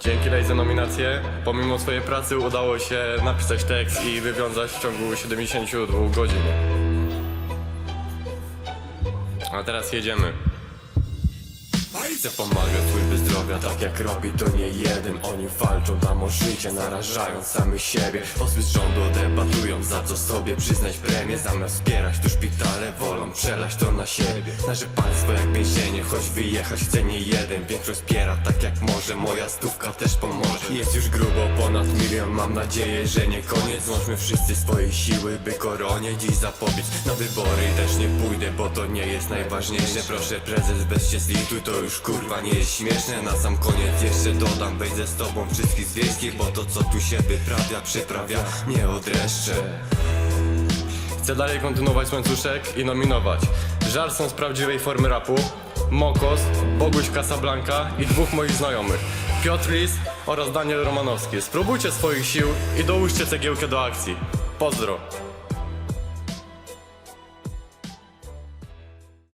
Dzięki Lej za nominację. Pomimo swojej pracy udało się napisać tekst i wywiązać w ciągu 72 godzin. A teraz jedziemy. Chcę pomagać służby zdrowia, tak jak robi to nie jeden. Oni walczą tam o życie, narażając samych siebie. Posły z rządu debatują, za co sobie. Przyznać premię Zamiast wspierać tu szpitale, wolą przelać to na siebie. Nasze państwo jak więzienie, choć wyjechać chce nie jeden. Większość wspiera tak jak może, moja stówka też pomoże. Jest już grubo, ponad milion, mam nadzieję, że nie koniec. Łączmy wszyscy swoje siły, by koronie dziś zapobiec. Na wybory też nie pójdę, bo to nie jest najważniejsze. Proszę prezes, bez się zlituj, to kurwa nie jest śmieszne Na sam koniec jeszcze dodam, wejdę z tobą wszystkich z Bo to co tu się wyprawia, przyprawia, nie odreszcze. Chcę dalej kontynuować łańcuszek i nominować. Żarson z prawdziwej formy rapu Mokos, Boguś Casablanca i dwóch moich znajomych Piotr Lis oraz Daniel Romanowski. Spróbujcie swoich sił i dołóżcie cegiełkę do akcji. Pozdro!